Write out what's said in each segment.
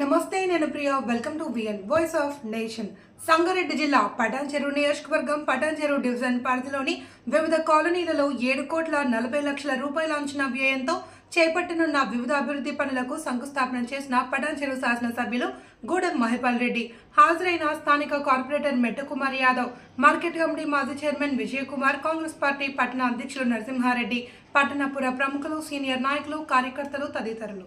నమస్తే నేను Priya. Welcome to V N voice of nation Sangareddy జిల్లా పటాన్ చెరువు నియోజకవర్గం పటాన్ చెరువు డివిజన్ పరిధిలోని వివిధ కాలనీలలో ఏడు కోట్ల నలభై లక్షల రూపాయల అంచనా వ్యయంతో చేపట్టనున్న వివిధ అభివృద్ధి పనులకు శంకుస్థాపన చేసిన పటాన్ చెరువు శాసనసభ్యులు గూడెం మహిపాల్ రెడ్డి. హాజరైన స్థానిక corporator Metta Kumar Yadav market committee మాజీ చైర్మన్ విజయకుమార్ కాంగ్రెస్ పార్టీ పట్టణ అధ్యక్షులు నరసింహారెడ్డి పట్టణపుర ప్రముఖులు సీనియర్ నాయకులు కార్యకర్తలు తదితరులు.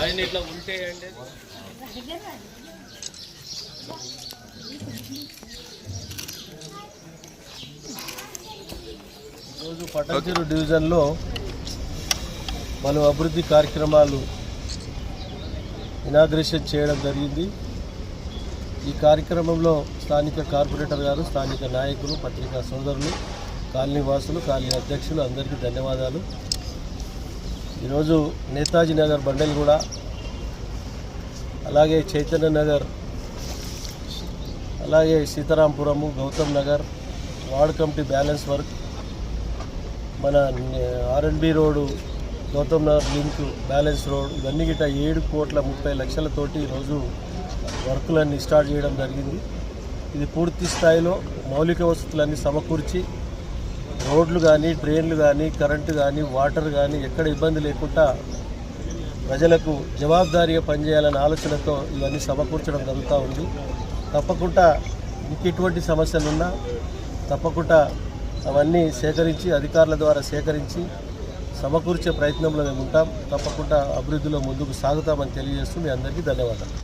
ఆయన ఇట్లా ఉంటే అంటే ఈరోజు పట్టంచెరు డివిజన్లో పలు అభివృద్ధి కార్యక్రమాలు ఇనాగ్రేషన్ చేయడం జరిగింది. ఈ కార్యక్రమంలో స్థానిక కార్పొరేటర్ గారు స్థానిక నాయకులు పత్రికా సోదరులు కాలనీ వాసులు కాలనీ అధ్యక్షులు అందరికీ ధన్యవాదాలు. ఈరోజు నేతాజీ నగర్ బండల్గూడ అలాగే చైతన్య నగర్ అలాగే Sitarampuram Gautam Nagar ward committee balance work మన R N B road Gautam Nagar link balance road ఇవన్నీ గిట్ట ఏడు కోట్ల ముప్పై లక్షలతోటి ఈరోజు వర్కులన్నీ స్టార్ట్ చేయడం జరిగింది. ఇది పూర్తి స్థాయిలో మౌలిక వసతులన్నీ సమకూర్చి రోడ్లు కానీ ట్రైన్లు కానీ కరెంటు కానీ వాటర్ కానీ ఎక్కడ ఇబ్బంది లేకుండా ప్రజలకు జవాబుదారీగా పనిచేయాలనే ఆలోచనతో ఇవన్నీ సమకూర్చడం జరుగుతూ ఉంది. తప్పకుండా ఇంకెటువంటి సమస్యలు ఉన్నా తప్పకుండా అవన్నీ సేకరించి అధికారుల ద్వారా సేకరించి సమకూర్చే ప్రయత్నంలో మేము ఉంటాం. తప్పకుండా అభివృద్ధిలో ముందుకు సాగుతామని తెలియజేస్తూ మీ అందరికీ ధన్యవాదాలు.